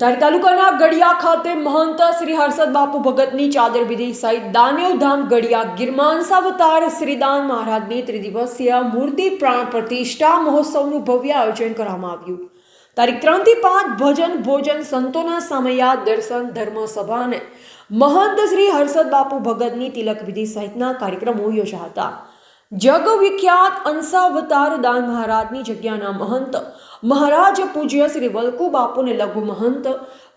ધારી તાલુકાના ગડિયા ખાતે મહંત શ્રી હર્ષદ બાપુ ભગતની ચાદર વિધિ સહિત દાનેવધામ ગડિયા ગિરમાનસાવતાર શ્રીદાન મહારાજની ત્રિદિવસીય મૂર્તિ પ્રાણ પ્રતિષ્ઠા મહોત્સવનું ભવ્ય આયોજન કરવામાં આવ્યું. તારીખ ત્રણથી પાંચ ભજન ભોજન સંતોના સમયા દર્શન ધર્મ સભા અને મહંત શ્રી હર્ષદ બાપુ ભગતની તિલક વિધિ સહિતના કાર્યક્રમો યોજાયા હતા. જગ અંસાવતાર દાન મહારાજની જગ્યાના મહંત. મહારાજ પૂજ્ય શ્રી વલ્કુ બાપુને લઘુ મહંત.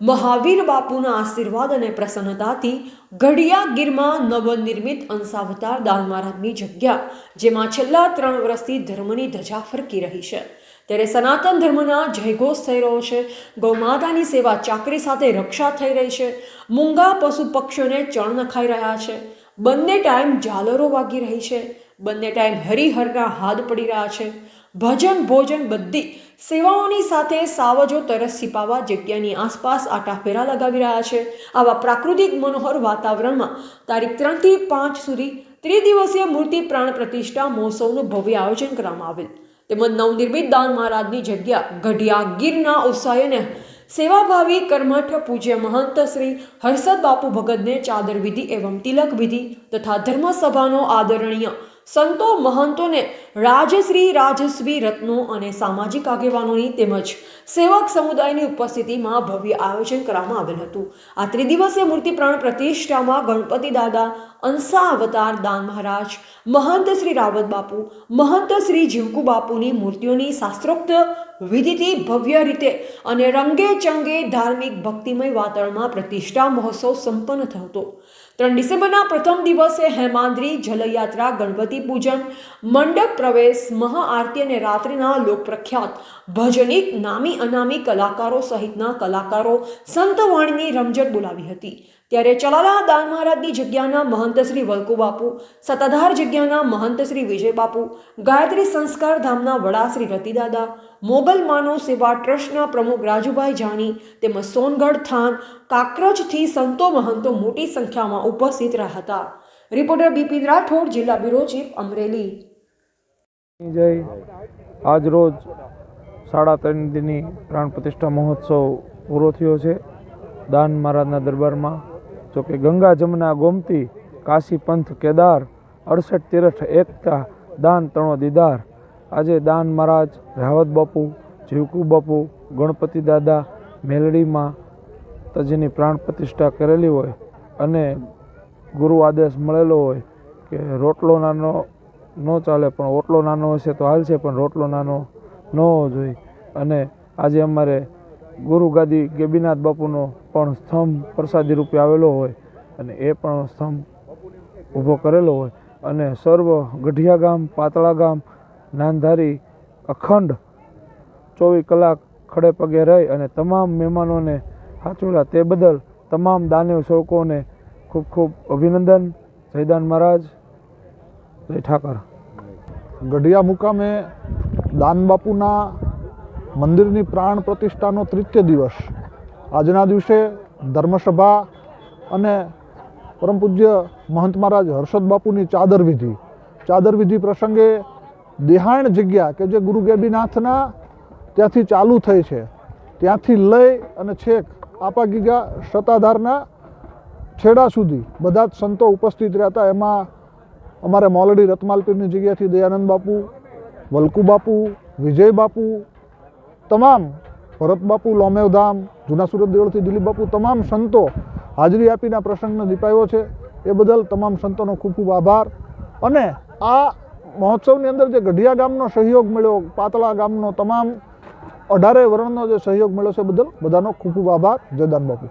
મહાવીર બાપુના આશીર્વાદ અને પ્રસન્નતાથી ઘડિયા ગીરમાં નવનિર્મિત અંશાવતાર દાન મહારાજની જગ્યા, જેમાં છેલ્લા ત્રણ વર્ષથી ધર્મની ધજા ફરકી રહી છે. ત્યારે સનાતન ધર્મના જયઘોષ થઈ રહ્યો છે. ગૌમાતાની સેવા ચાકરી સાથે રક્ષા થઈ રહી છે. મૂંગા પશુ પક્ષીઓને ચણ નખાઈ રહ્યા છે. બંને ટાઈમ ઝાલરો વાગી રહી છે. બંને ટાઈમ હરિહરના હાથ પડી રહ્યા છે. ભજન, ભોજન બધી સેવાઓની સાથે સાવજો તરસ છિપાવા જગ્યાની આસપાસ આટાફેરા લગાવી રહ્યા છે. આવા પ્રાકૃતિક મનોહર વાતાવરણમાં તારીખ ત્રણથી પાંચ સુધી ત્રિદિવસીય મૂર્તિ પ્રાણ પ્રતિષ્ઠા મહોત્સવનું ભવ્ય આયોજન કરવામાં આવેલ. તેમજ નવનિર્મિત દાન મહારાજની જગ્યા ગઢિયા ગીરના ઉત્સાહને સેવાભાવી કર્મઠ પૂજ્ય મહંત શ્રી હર્ષદ બાપુ ભગતને ચાદર વિધિ એવં તિલક વિધિ તથા ધર્મસભાનો આદરણીય સંતો મહંતોને રાજશ્રી, રાજસ્વી રત્નો અને સામાજિક આગેવાનોની તેમજ સેવક સમુદાયની ઉપસ્થિતિમાં ભવ્ય આયોજન કરવામાં આવેલ હતું. આ ત્રિદિવસીય મૂર્તિ પ્રાણ પ્રતિષ્ઠામાં ગણપતિ દાદા, અંસા અવતાર, દાન મહારાજ, મહંત શ્રી રાવત બાપુ, મહંત શ્રી જીવકુ બાપુની મૂર્તિઓની શાસ્ત્રોક્ત વિધિથી ભવ્ય રીતે અને રંગે ચંગે ધાર્મિક ભક્તિમય વાતાવરણમાં પ્રતિષ્ઠા મહોત્સવ સંપન્ન થયો હતો ત્રણ ડિસેમ્બરના પ્રથમ દિવસે હેમાંદ્રી, જલયાત્રા, ગણપતિ પૂજન, મંડપ પ્રવેશ, મહાઆરતી અને રાત્રિના લોકપ્રખ્યાત ભજનિક, નામી અનામી કલાકારો સહિતના કલાકારો સંતવાણીની રમઝટ બોલાવી હતી. ત્યારે ચલાલા દાન મહારાજની જગ્યાના મહંત શ્રી વલકુ બાપુ, સત્તાધાર જગ્યાના મહંત શ્રી વિજય બાપુ ગાયત્રી સંસ્કાર ધામના વડા શ્રી રતિદાદા, મોગલ માનવ સેવા ટ્રસ્ટના પ્રમુખ રાજુભાઈ જાની તેમજ સોનગઢ થાન કાકરજથી સંતો મહંતો મોટી સંખ્યામાં ઉપસ્થિત રહ્યા હતા. રિપોર્ટર બિપિન રાઠોડ, જિલ્લા બ્યુરો ચીફ અમરેલી. જય. આજ રોજ સાડા ત્રણ દિનની પ્રાણ પ્રતિષ્ઠા મહોત્સવ પૂરો થયો છે. દાન મહારાજના દરબારમાં, જોકે ગંગા જમના ગોમતી કાશી પંથ કેદાર અડસઠ તીરથ એકતા દાન તણો દીદાર આજે દાન મહારાજ રાવત બાપુ જીવકુ બાપુ, ગણપતિ દાદા મેલડીમાં તજીની પ્રાણ પ્રતિષ્ઠા કરેલી હોય અને ગુરુ આદેશ મળેલો હોય કે રોટલો નાનો ન ચાલે પણ ઓટલો નાનો હશે તો હાલશે પણ રોટલો નાનો ન હોવો જોઈએ. અને આજે અમારે ગુરુ ગાદી ગેબીનાથ બાપુનો પણ સ્તંભ પ્રસાદી રૂપે આવેલો હોય અને એ પણ સ્તંભ ઊભો કરેલો હોય. અને સર્વ ગઢિયા ગામ, પાતળા ગામ નાનધારી અખંડ ચોવીસ કલાક ખડે પગે રહી અને તમામ મહેમાનોને સાચવેલા તે બદલ તમામ દાનવ સેવકોને ખૂબ ખૂબ અભિનંદન. જયદાન મહારાજ. જય ઠાકર. ગઢિયા મુકામે દાનબાપુના મંદિરની પ્રાણ પ્રતિષ્ઠાનો તૃતીય દિવસ. આજના દિવસે ધર્મસભા અને પરમ પૂજ્ય મહંત મહારાજ હર્ષદ બાપુની ચાદર વિધિ. ચાદર વિધિ પ્રસંગે દેહાણ જગ્યા કે જે ગુરુ ગેબીનાથના ત્યાંથી ચાલુ થઈ છે, ત્યાંથી લઈ અને છેક આપા ગીગા સત્તાધારના છેડા સુધી બધા જ સંતો ઉપસ્થિત રહેતા. એમાં અમારે મોલડી રતમાલપીરની જગ્યાથી દયાનંદ બાપુ, વલ્કુ બાપુ, વિજય બાપુ, તમામ ભરત બાપુ લોમેવધામ જૂના સુરત દેવળથી દિલીપ બાપુ, તમામ સંતો હાજરી આપીને આ પ્રસંગને દીપાયો છે. એ બદલ તમામ સંતોનો ખૂબ ખૂબ આભાર. અને આ મહોત્સવની અંદર જે ગઢિયા ગામનો સહયોગ મળ્યો, પાતળા ગામનો તમામ અઢારે વર્ણનો જે સહયોગ મળ્યો છે બદલ બધાનો ખૂબ ખૂબ આભાર. જયદાન બાપુ.